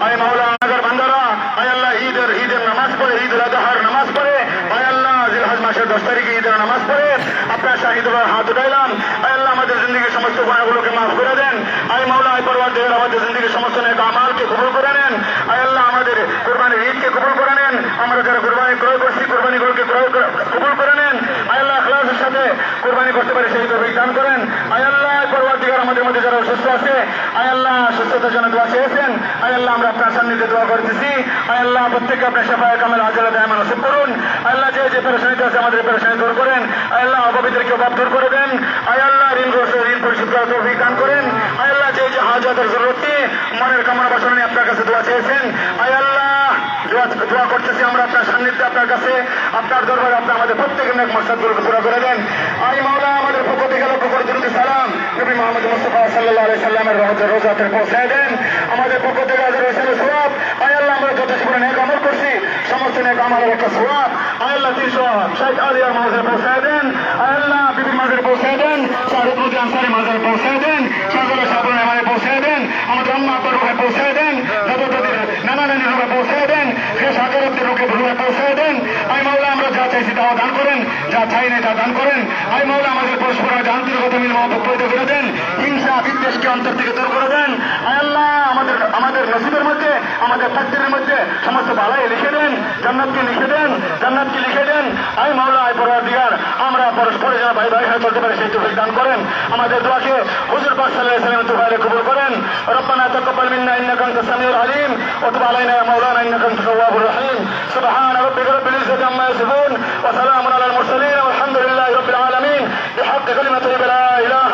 আয় মাওলা আগার বান্দারা, আয় আল্লাহ ঈদের ঈদের নামাজ পড়ে, ঈদ আজহার নামাজ পড়ে, আয় আল্লাহ জিলহাজ মাসের দশ তারিখে ঈদের নামাজ পড়ে, আপনার শাহিদ হাত উঠাইলাম, আয় আল্লাহ আমাদের জিন্দগির সমস্ত গুণাগুলোকে মাফ করে দেন, আয় মাওলা, আয় পরবার দেবের আমাদের জিন্দগির সমস্ত নেক আমালকে কবুল করে নেন, আয় আল্লাহ আমাদের কোরবানির ঈদকে কবুল করে নেন, আমরা যারা কোরবানি ক্রয় করছি কোরবানিগুলোকে ক্রয় করে- কবুল করে নেন, আয় আল্লাহ সাথে কোরবানি করতে পারে সেই তৌফিক দান করেন আয় আল্লাহ পরবার দিগার মধ্যে আছে, আয় আল্লাহ সুস্থতার জন্য দোয়া চেয়েছেন, আয় আল্লাহ আমরা আপনার সান্নিধ্যে দোয়া করতেছি আয় আল্লাহ প্রত্যেককে আপনার সেবায় কামের আজলা দেয় মানসিক করুন, আয় আল্লাহ যে যে পেরেশানিতে আছে আমাদের পেরেশানি দূর করেন, আয় আল্লাহ অপবিত্রকে অভাব দূর করে দেন, আয় আল্লাহ ঋণ ঋণ পরিশোধ করার তৌফিক দান করেন, আয় আল্লাহ যে যে হাজাতের জরুরত, মনের কামনা বাসনা নিয়ে আপনার কাছে দোয়া চেয়েছেন, আয় আল্লাহ দোয়া করতেছি আমরা আপনার সান্নিধ্যে আপনার কাছে, আপনার দরবারে আপনি আমাদের প্রত্যেকের নেক মকসাদগুলোকে পুরো করে দেন আই মাওলা আমাদের পক্ষ থেকে লক্ষ্য করে দুরুদ সালাম নবী মোহাম্মদ আলাইহি সাল্লামের রহমতের রোজাতে পৌঁছায় দেন। আমাদের পক্ষ থেকে হাজার হাজার সওয়াব আয় আল্লাহ, আমরা যত জীবনে নেক আমল করছি। সমস্ত নেক আমলের একটা সওয়াব আয় আল্লাহ, তিনশো ষাট আলিয়ার মাঝে পৌঁছায় দেন। আয় আল্লাহ বিবি মাঝে পৌঁছায় দেন। শাহরুখ মুদি আনসারি মাঝে পৌঁছায় দেন। সকলের সাবুন এমানে পৌঁছায় দেন। আমাদের আম্মা আব্বার রূপে পৌঁছায় দেন। নবদাদের নানা নানি রূপে পৌঁছায় দেন। সে সাগরত্বের রূপে রূপে পৌঁছায় দেন। আয় মাওলা, আমরা যা চাইছি তাও দান করেন। যা চাই না তা দান করেন। আয় মাওলা, আমাদের পরস্পর আন্তরিকতা মিল মহব্বত করে দেন। না দেশকে অন্তর থেকে দূর করে দেন। আল্লাহ, আমাদের আমাদের নসিবের মধ্যে, আমাদের ফ্যাক্টরির মধ্যে সমস্ত বালাই লিখে দেন, জান্নাতকে লিখে দেন, জান্নাতকে লিখে দেন। আই মাওলা, আয় পরাধিকার আমরা পরস্পরে যারা ভাই ভাই হয়ে চলতে পারে, সেই তুফিক দান করেন। আমাদের দোয়াকে হুজুর পাক সাল্লাহ সালাম তুফাইলে কবুল করেন। রব্বানা তাকাব্বাল মিন্না ইন্নাকান্ত আনতাস সামিউল আলিম। ওয়া তুব আলাইনা ইয়া মাওলানা ইন্নাকান্ত আনতাত রহিম। সুবহান রাব্বিকা রাব্বিল ইজ্জাতি আম্মা ইয়াসিফুন। ওয়া সালামুন আলাল মুরসালিন। ওয়া আলহামদুলিল্লাহি রাব্বিল আলামিন। বিহাক্কি কালিমাতিহি লা ইলাহা